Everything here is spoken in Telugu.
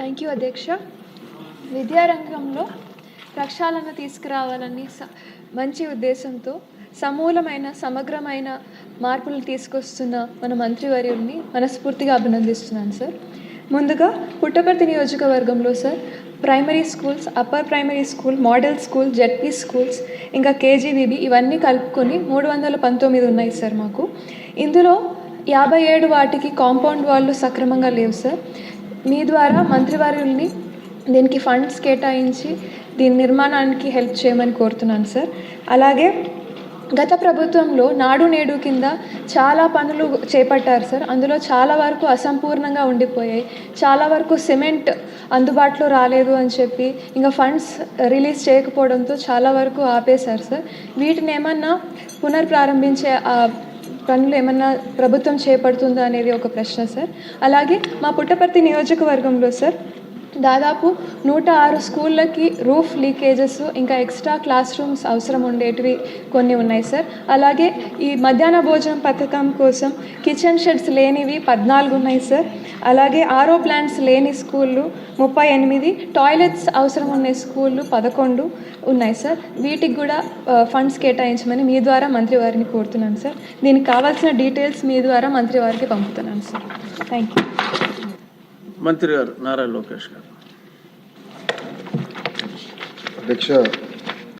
థ్యాంక్ యూ అధ్యక్ష విద్యారంగంలో ప్రక్షాళన తీసుకురావాలని స- మంచి ఉద్దేశంతో సమూలమైన సమగ్రమైన మార్పులు తీసుకొస్తున్న మన మంత్రివర్యుడిని మనస్ఫూర్తిగా అభినందిస్తున్నాను సార్. ముందుగా పుట్టపర్తి నియోజకవర్గంలో sir primary schools upper primary school model school ZP schools ఇంకా కేజీబీబీ ఇవన్నీ కలుపుకొని మూడు వందల పంతొమ్మిది ఉన్నాయి సార్ మాకు. ఇందులో యాభై ఏడు వాటికి కాంపౌండ్ వాళ్ళు సక్రమంగా లేవు సార్. మీ ద్వారా మంత్రివారిని దీనికి ఫండ్స్ కేటాయించి దీని నిర్మాణానికి హెల్ప్ చేయమని కోరుతున్నాను సార్. అలాగే గత ప్రభుత్వంలో నాడు నేడు కింద చాలా పనులు చేపట్టారు సార్. అందులో చాలా వరకు అసంపూర్ణంగా ఉండిపోయాయి. చాలా వరకు సిమెంట్ అందుబాటులో రాలేదు అని చెప్పి ఇంకా ఫండ్స్ రిలీజ్ చేయకపోవడంతో చాలా వరకు ఆపేశారు సార్. వీటిని ఏమన్నా పునర్ప్రారంభించే పనులు ఏమన్నా ప్రభుత్వం చేపడుతుందా అనేది ఒక ప్రశ్న సార్. అలాగే మా పుట్టపర్తి నియోజకవర్గంలో సార్ దాదాపు నూట ఆరు స్కూళ్ళకి రూఫ్ లీకేజెస్ ఇంకా ఎక్స్ట్రా క్లాస్ రూమ్స్ అవసరం ఉండేటివి కొన్ని ఉన్నాయి సార్. అలాగే ఈ మధ్యాహ్న భోజనం పథకం కోసం కిచెన్ షెడ్స్ లేనివి పద్నాలుగు ఉన్నాయి సార్. అలాగే ఆరో ప్లాంట్స్ లేని స్కూళ్ళు ముప్పై ఎనిమిది టాయిలెట్స్ అవసరం ఉన్న స్కూళ్ళు పదకొండు ఉన్నాయి సార్. వీటికి కూడా ఫండ్స్ కేటాయించమని మీ ద్వారా మంత్రి వారిని కోరుతున్నాను సార్. దీనికి కావాల్సిన డీటెయిల్స్ మీ ద్వారా మంత్రి వారికి పంపుతున్నాను సార్. థ్యాంక్ యూ మంత్రి గారు నారా లోకేష్ గారు. అధ్యక్ష